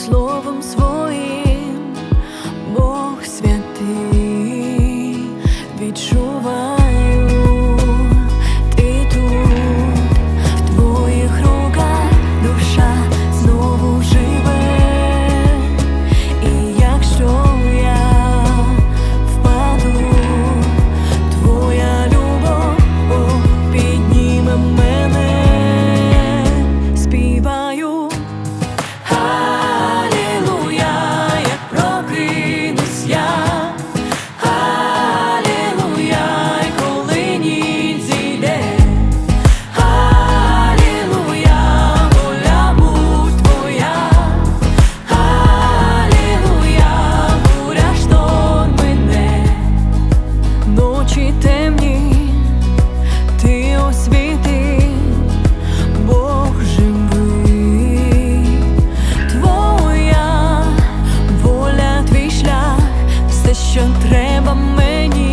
словом своим. все, що треба мені.